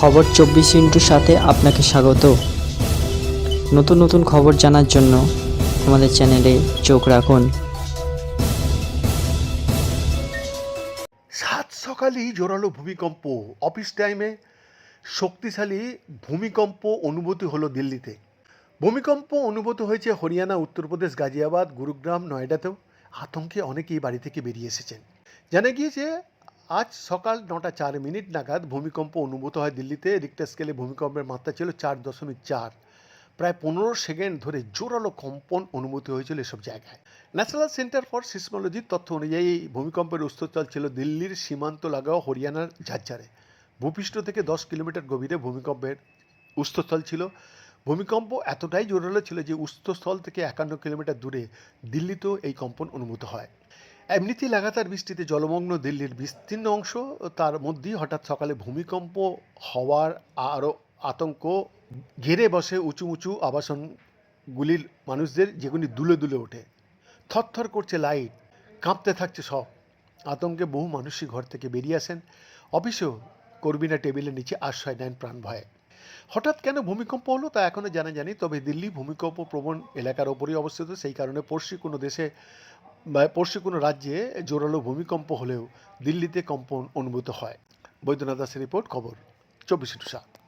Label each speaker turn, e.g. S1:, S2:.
S1: খবর চব্বিশ ইন্টুর সাথে আপনাকে স্বাগত। নতুন নতুন খবর জানার জন্য আমাদের চ্যানেলে চোখ রাখুন।
S2: সাত সকালেই জোরালো ভূমিকম্প অফিস টাইমে শক্তিশালী ভূমিকম্প অনুভূতি হলো দিল্লিতে। ভূমিকম্প অনুভূত হয়েছে হরিয়ানা, উত্তরপ্রদেশ, গাজিয়াবাদ, গুরুগ্রাম, নয়ডাতেও। আতঙ্কে অনেকেই বাড়ি থেকে বেরিয়ে এসেছেন। জানা গিয়েছে আজ সকাল নটা চার মিনিট নাগাদ ভূমিকম্প অনুভূত হয় দিল্লিতে। রিক্টার স্কেলে ভূমিকম্পের মাত্রা ছিল চার দশমিক চার। প্রায় পনেরো সেকেন্ড ধরে জোরালো কম্পন অনুমতি হয়েছিল এসব জায়গায়। ন্যাশনাল সেন্টার ফর সিসমোলজির তথ্য অনুযায়ী, ভূমিকম্পের উস্থচল ছিল দিল্লির সীমান্ত লাগাও হরিয়ানার ঝাজ্জারে ভূপৃষ্ঠ থেকে দশ কিলোমিটার গভীরে ভূমিকম্পের উস্থস্থল ছিল। ভূমিকম্প এতটাই জোরালো ছিল যে উস্থস্থল থেকে একান্ন কিলোমিটার দূরে দিল্লিতেও এই কম্পন অনুভূত হয়। এমনিতেই লাগাতার বৃষ্টিতে জলমগ্ন দিল্লির বিস্তীর্ণ অংশ, তার মধ্যেই হঠাৎ সকালে ভূমিকম্প হওয়ার আরও আতঙ্ক। ঘেরে বসে উঁচু উঁচু আবাসনগুলির মানুষদের যেগুলি দুলে দুলে ওঠে। থরথর করছে লাইট, কাঁপতে থাকছে সব। আতঙ্কে বহু মানুষই ঘর থেকে বেরিয়ে আসেন। অফিসেও কর্মীরা টেবিলের নিচে আশ্রয় নেন প্রাণ ভয়ে। হঠাৎ কেন ভূমিকম্প হলো তা এখনও জানা জানি তবে দিল্লি ভূমিকম্প প্রবণ এলাকার ওপরেই অবস্থিত। সেই কারণে পড়শি কোনো দেশে পড়শি কোনো রাজ্যে জোরালো ভূমিকম্প হলেও দিল্লিতে কম্পন অনুভূত হয়। বৈদ্যনাথ দাসের রিপোর্ট, খবর, চব্বিশ